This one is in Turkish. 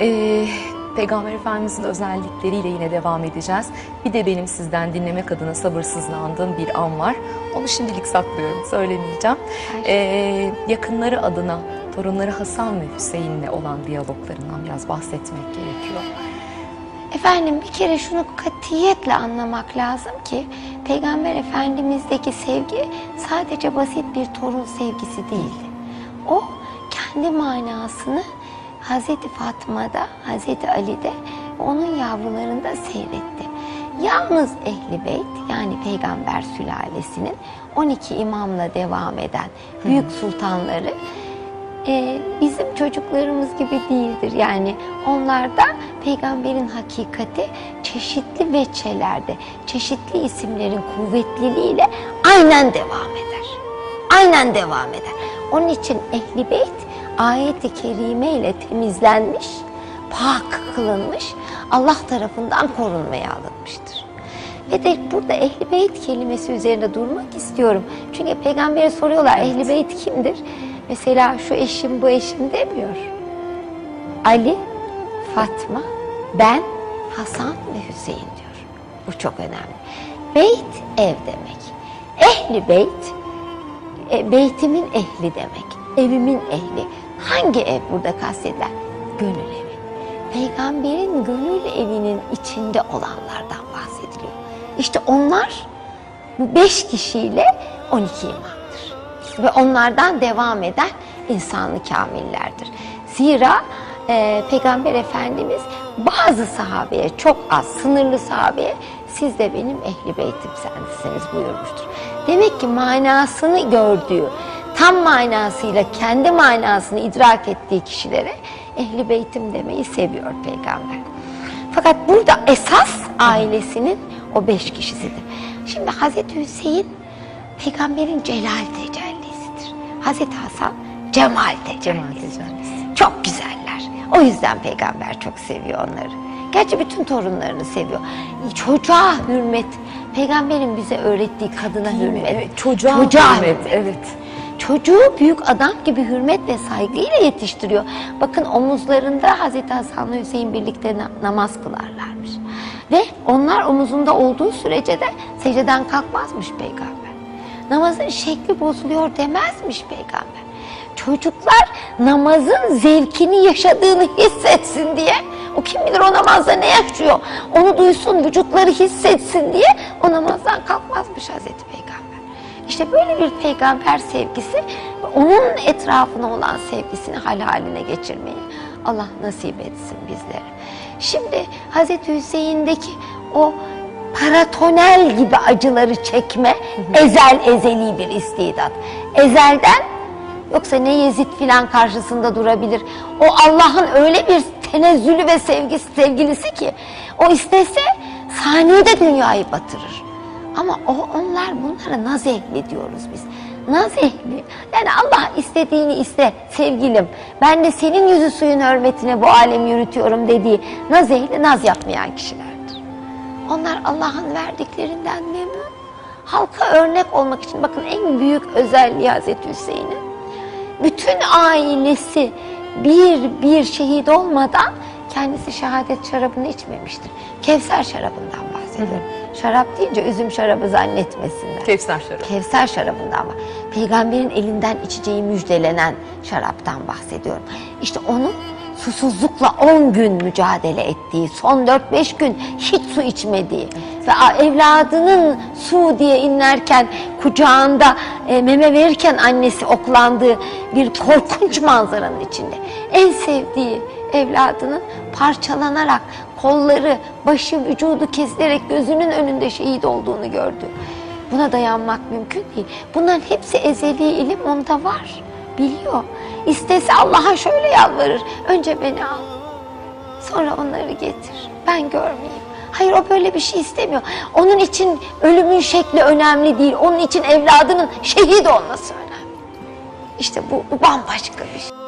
Ee, Peygamber Efendimizin özellikleriyle yine devam edeceğiz. Bir de benim sizden dinlemek adına sabırsızlandığım bir an var. Onu şimdilik saklıyorum, söylemeyeceğim. Ee, yakınları adına torunları Hasan ve Hüseyin'le olan diyaloglarından biraz bahsetmek gerekiyor. Efendim bir kere şunu katiyetle anlamak lazım ki Peygamber Efendimiz'deki sevgi sadece basit bir torun sevgisi değildi. O kendi manasını Hazreti Fatma'da, Hazreti Ali'de onun yavrularında seyretti. Yalnız Ehli Beyt yani Peygamber sülalesinin 12 imamla devam eden büyük sultanları e, bizim çocuklarımız gibi değildir. Yani onlarda peygamberin hakikati çeşitli veçelerde, çeşitli isimlerin kuvvetliliğiyle aynen devam eder. Aynen devam eder. Onun için Ehli Beyt ayeti kerime ile temizlenmiş, pak kılınmış, Allah tarafından korunmaya alınmıştır. Ve de burada Ehli Beyt kelimesi üzerinde durmak istiyorum. Çünkü peygambere soruyorlar Ehli Beyt kimdir? Mesela şu eşim bu eşim demiyor. Ali, Fatma, ben, Hasan ve Hüseyin diyor. Bu çok önemli. Beyt ev demek. Ehli beyt, e, beytimin ehli demek. Evimin ehli. Hangi ev burada kastedilen? Gönül evi. Peygamberin gönül evinin içinde olanlardan bahsediliyor. İşte onlar bu beş kişiyle 12 imamdır. Ve onlardan devam eden insanlı kamillerdir. Zira e, Peygamber Efendimiz bazı sahabeye, çok az, sınırlı sahabeye siz de benim ehli beytimseniz buyurmuştur. Demek ki manasını gördüğü, tam manasıyla kendi manasını idrak ettiği kişilere ehli beytim demeyi seviyor peygamber. Fakat burada esas ailesinin o beş kişisidir. Şimdi Hazreti Hüseyin peygamberin celal tecellisidir. Hazreti Hasan cemal tecellisidir. Çok güzeller. O yüzden peygamber çok seviyor onları. Gerçi bütün torunlarını seviyor. Çocuğa hürmet, peygamberin bize öğrettiği kadına hürmet. Evet, çocuğa, hürmet, evet. Çocuğu büyük adam gibi hürmet ve saygıyla yetiştiriyor. Bakın omuzlarında Hazreti Hasan ve Hüseyin birlikte na- namaz kılarlarmış. Ve onlar omuzunda olduğu sürece de secdeden kalkmazmış peygamber. Namazın şekli bozuluyor demezmiş peygamber. Çocuklar namazın zevkini yaşadığını hissetsin diye o kim bilir o namazda ne yaşıyor onu duysun vücutları hissetsin diye o namazdan kalkmazmış Hazreti Peygamber. İşte böyle bir peygamber sevgisi onun etrafına olan sevgisini hal haline geçirmeyi Allah nasip etsin bizlere. Şimdi Hazreti Hüseyin'deki o paratonel gibi acıları çekme ezel ezeli bir istidat. Ezelden yoksa ne Yezid filan karşısında durabilir. O Allah'ın öyle bir tenezzülü ve sevgisi sevgilisi ki o istese saniyede dünyayı batırır. Ama o onlar bunlara naz ehli diyoruz biz. Naz ehli. Yani Allah istediğini iste sevgilim. Ben de senin yüzü suyun hürmetine bu alemi yürütüyorum dediği naz ehli naz yapmayan kişilerdir. Onlar Allah'ın verdiklerinden memnun. Halka örnek olmak için bakın en büyük özelliği Hazreti Hüseyin'in. Bütün ailesi bir bir şehit olmadan kendisi şehadet şarabını içmemiştir. Kevser şarabından bahsediyorum. Şarap deyince üzüm şarabı zannetmesinler. Kevser şarabı. Kevser şarabından var. Peygamberin elinden içeceği müjdelenen şaraptan bahsediyorum. İşte onu susuzlukla 10 gün mücadele ettiği, son 4-5 gün hiç su içmediği ve evladının su diye inlerken kucağında e, meme verirken annesi oklandığı bir korkunç manzaranın içinde. En sevdiği evladının parçalanarak kolları, başı, vücudu kesilerek gözünün önünde şehit olduğunu gördü. Buna dayanmak mümkün değil. Bunların hepsi ezeli ilim onda var. Biliyor. İstese Allah'a şöyle yalvarır. Önce beni al. Sonra onları getir. Ben görmeyeyim. Hayır o böyle bir şey istemiyor. Onun için ölümün şekli önemli değil. Onun için evladının şehit olması önemli. İşte bu, bu bambaşka bir